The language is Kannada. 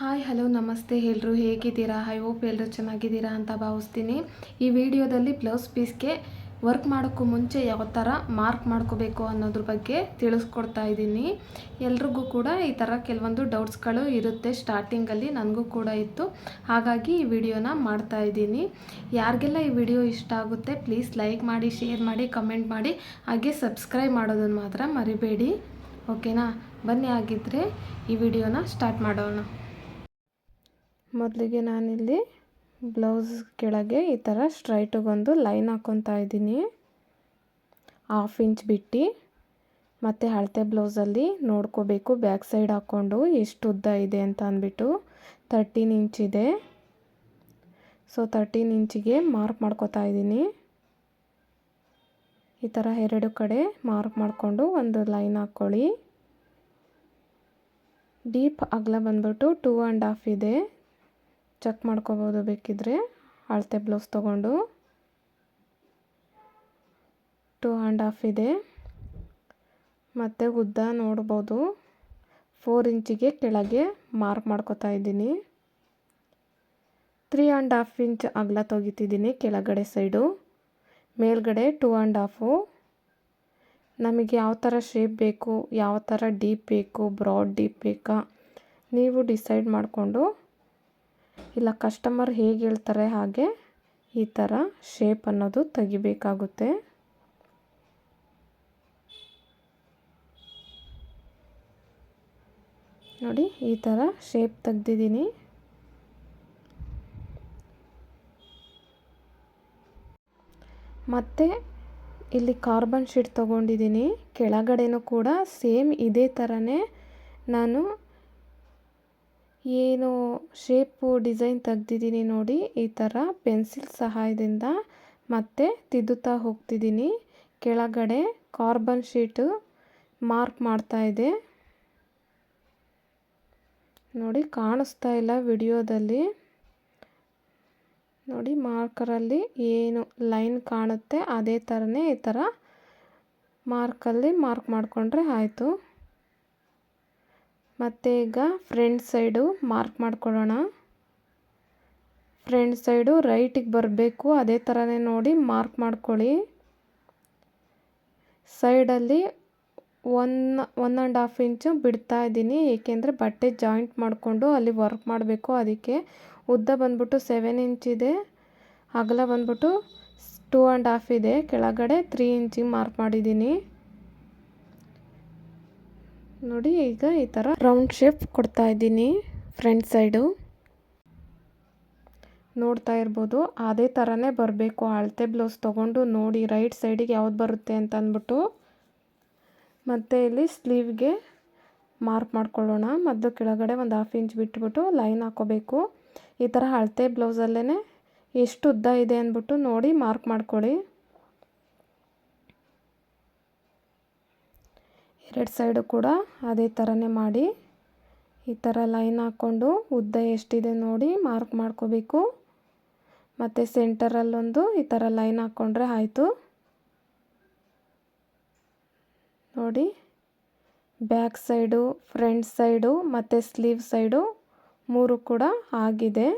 ಹಾಯ್, ಹಲೋ, ನಮಸ್ತೆ ಎಲ್ಲರೂ ಹೇಗಿದ್ದೀರಾ? ಐ ಹೋಪ್ ಎಲ್ಲರೂ ಚೆನ್ನಾಗಿದ್ದೀರಾ ಅಂತ ಭಾವಿಸ್ತೀನಿ. ಈ ವಿಡಿಯೋದಲ್ಲಿ ಬ್ಲೌಸ್ ಪೀಸ್ಗೆ ವರ್ಕ್ ಮಾಡೋಕ್ಕೂ ಮುಂಚೆ ಯಾವ ಥರ ಮಾರ್ಕ್ ಮಾಡ್ಕೋಬೇಕು ಅನ್ನೋದ್ರ ಬಗ್ಗೆ ತಿಳಿಸ್ಕೊಡ್ತಾ ಇದ್ದೀನಿ. ಎಲ್ರಿಗೂ ಕೂಡ ಈ ಥರ ಕೆಲವೊಂದು ಡೌಟ್ಸ್ಗಳು ಇರುತ್ತೆ ಸ್ಟಾರ್ಟಿಂಗಲ್ಲಿ ನನಗೂ ಕೂಡ ಇತ್ತು. ಹಾಗಾಗಿ ಈ ವಿಡಿಯೋನ ಮಾಡ್ತಾ ಇದ್ದೀನಿ. ಯಾರಿಗೆಲ್ಲ ಈ ವಿಡಿಯೋ ಇಷ್ಟ ಆಗುತ್ತೆ ಪ್ಲೀಸ್ ಲೈಕ್ ಮಾಡಿ ಶೇರ್ ಮಾಡಿ ಕಮೆಂಟ್ ಮಾಡಿ, ಹಾಗೆ ಸಬ್ಸ್ಕ್ರೈಬ್ ಮಾಡೋದನ್ನು ಮಾತ್ರ ಮರಿಬೇಡಿ. ಓಕೆನಾ ಬನ್ನಿ ಆಗಿದ್ದರೆ ಈ ವಿಡಿಯೋನ ಸ್ಟಾರ್ಟ್ ಮಾಡೋಣ. ಮೊದಲಿಗೆ ನಾನಿಲ್ಲಿ ಬ್ಲೌಸ್ ಕೆಳಗೆ ಈ ಥರ ಸ್ಟ್ರೈಟಿಗೊಂದು ಲೈನ್ ಹಾಕ್ಕೊತಾ ಇದ್ದೀನಿ. ಹಾಫ್ ಇಂಚ್ ಬಿಟ್ಟು. ಮತ್ತು ಅಳತೆ ಬ್ಲೌಸಲ್ಲಿ ನೋಡ್ಕೋಬೇಕು, ಬ್ಯಾಕ್ ಸೈಡ್ ಹಾಕ್ಕೊಂಡು ಎಷ್ಟು ಉದ್ದ ಇದೆ ಅಂತ ಅಂದ್ಬಿಟ್ಟು. ತರ್ಟೀನ್ ಇಂಚ್ ಇದೆ. ಸೊ ತರ್ಟೀನ್ ಇಂಚಿಗೆ ಮಾರ್ಕ್ ಮಾಡ್ಕೋತಾ ಇದ್ದೀನಿ. ಈ ಥರ ಎರಡು ಕಡೆ ಮಾರ್ಕ್ ಮಾಡಿಕೊಂಡು ಒಂದು ಲೈನ್ ಹಾಕ್ಕೊಳ್ಳಿ. ಡೀಪ್ ಅಗಲ ಬಂದ್ಬಿಟ್ಟು ಟೂ ಆ್ಯಂಡ್ ಹಾಫ್ ಇದೆ. ಚೆಕ್ ಮಾಡ್ಕೋಬೋದು ಬೇಕಿದ್ರೆ. ಅಳತೆ ಬ್ಲೌಸ್ ತೊಗೊಂಡು. ಟೂ ಆ್ಯಂಡ್ ಹಾಫ್ ಇದೆ. ಮತ್ತು ಉದ್ದ ನೋಡ್ಬೋದು. ಫೋರ್ ಇಂಚಿಗೆ ಕೆಳಗೆ ಮಾರ್ಕ್ ಮಾಡ್ಕೋತಾ ಇದ್ದೀನಿ. ತ್ರೀ ಆ್ಯಂಡ್ ಹಾಫ್ ಇಂಚ್ ಅಗಲ ತೆಗಿತಿದ್ದೀನಿ ಕೆಳಗಡೆ ಸೈಡು ಮೇಲ್ಗಡೆ ಟೂ ಆ್ಯಂಡ್ ಹಾಫು ನಮಗೆ ಯಾವ ಥರ ಶೇಪ್ ಬೇಕು, ಯಾವ ಥರ ಡೀಪ್ ಬೇಕು ಬ್ರಾಡ್ ಡೀಪ್ ಬೇಕಾ, ನೀವು ಡಿಸೈಡ್ ಮಾಡಿಕೊಂಡು ಇಲ್ಲ ಕಸ್ಟಮರ್ ಹೇಗೆ ಹೇಳ್ತಾರೆ ಹಾಗೆ ಈ ಥರ ಶೇಪ್ ಅನ್ನೋದು ತೆಗಿಬೇಕಾಗುತ್ತೆ. ನೋಡಿ, ಈ ಥರ ಶೇಪ್ ತೆಗ್ದಿದ್ದೀನಿ. ಮತ್ತು ಇಲ್ಲಿ ಕಾರ್ಬನ್ ಶೀಟ್ ತೊಗೊಂಡಿದ್ದೀನಿ. ಕೆಳಗಡೆನೂ ಕೂಡ ಸೇಮ್ ಇದೇ ಥರನೇ ನಾನು ಏನು ಶೇಪು ಡಿಸೈನ್ ತೆಗ್ದಿದ್ದೀನಿ ನೋಡಿ, ಈ ಥರ ಪೆನ್ಸಿಲ್ ಸಹಾಯದಿಂದ ಮತ್ತೆ ತಿದ್ದುತ್ತಾ ಹೋಗ್ತಿದ್ದೀನಿ. ಕೆಳಗಡೆ ಕಾರ್ಬನ್ ಶೀಟು ಮಾರ್ಕ್ ಮಾಡ್ತಾ ಇದೆ. ನೋಡಿ, ಕಾಣಿಸ್ತಾ ಇಲ್ಲ ವಿಡಿಯೋದಲ್ಲಿ. ನೋಡಿ ಮಾರ್ಕರಲ್ಲಿ ಏನು ಲೈನ್ ಕಾಣುತ್ತೆ, ಅದೇ ಥರನೇ ಈ ಥರ ಮಾರ್ಕಲ್ಲಿ ಮಾರ್ಕ್ ಮಾಡಿಕೊಂಡ್ರೆ ಆಯಿತು. ಮತ್ತು ಈಗ ಫ್ರಂಟ್ ಸೈಡು ಮಾರ್ಕ್ ಮಾಡ್ಕೊಳ್ಳೋಣ. ಫ್ರಂಟ್ ಸೈಡು ರೈಟಿಗೆ ಬರಬೇಕು, ಅದೇ ಥರನೇ ನೋಡಿ ಮಾರ್ಕ್ ಮಾಡ್ಕೊಳ್ಳಿ. ಸೈಡಲ್ಲಿ one one and half inch ಬಿಡ್ತಾ ಇದ್ದೀನಿ, ಏಕೆಂದರೆ ಬಟ್ಟೆ ಜಾಯಿಂಟ್ ಮಾಡಿಕೊಂಡು ಅಲ್ಲಿ ವರ್ಕ್ ಮಾಡಬೇಕು ಅದಕ್ಕೆ. ಉದ್ದ ಬಂದ್ಬಿಟ್ಟು ಸೆವೆನ್ ಇಂಚ್ ಇದೆ, ಅಗಲ ಬಂದ್ಬಿಟ್ಟು ಟೂ ಆ್ಯಂಡ್ ಹಾಫ್ ಇದೆ, ಕೆಳಗಡೆ ತ್ರೀ ಇಂಚಿಗೆ ಮಾರ್ಕ್ ಮಾಡಿದ್ದೀನಿ. ನೋಡಿ, ಈಗ ಈ ಥರ ರೌಂಡ್ ಶೇಪ್ ಕೊಡ್ತಾ ಇದ್ದೀನಿ ಫ್ರಂಟ್ ಸೈಡು ನೋಡ್ತಾ ಇರ್ಬೋದು, ಅದೇ ಥರನೇ ಬರಬೇಕು. ಅಳತೆ ಬ್ಲೌಸ್ ತೊಗೊಂಡು ನೋಡಿ ರೈಟ್ ಸೈಡಿಗೆ ಯಾವ್ದು ಬರುತ್ತೆ ಅಂತ ಅಂದ್ಬಿಟ್ಟು. ಮತ್ತು ಇಲ್ಲಿ ಸ್ಲೀವ್ಗೆ ಮಾರ್ಕ್ ಮಾಡ್ಕೊಳ್ಳೋಣ. ಮೊದಲು ಕೆಳಗಡೆ ಒಂದು ಹಾಫ್ ಇಂಚ್ ಬಿಟ್ಬಿಟ್ಟು ಲೈನ್ ಹಾಕೋಬೇಕು. ಈ ಥರ ಅಳತೆ ಬ್ಲೌಸಲ್ಲೇ ಎಷ್ಟು ಉದ್ದ ಇದೆ ಅಂದ್ಬಿಟ್ಟು ನೋಡಿ ಮಾರ್ಕ್ ಮಾಡ್ಕೊಳ್ಳಿ. ಎರಡು ಸೈಡು ಕೂಡ ಅದೇ ಥರನೇ ಮಾಡಿ ಈ ಥರ ಲೈನ್ ಹಾಕ್ಕೊಂಡು ಉದ್ದ ಎಷ್ಟಿದೆ ನೋಡಿ ಮಾರ್ಕ್ ಮಾಡ್ಕೋಬೇಕು. ಮತ್ತು ಸೆಂಟರಲ್ಲೊಂದು ಈ ಥರ ಲೈನ್ ಹಾಕ್ಕೊಂಡ್ರೆ ಆಯಿತು. ನೋಡಿ, ಬ್ಯಾಕ್ ಸೈಡು, ಫ್ರಂಟ್ ಸೈಡು ಮತ್ತು ಸ್ಲೀವ್ ಸೈಡು ಮೂರು ಕೂಡ ಆಗಿದೆ.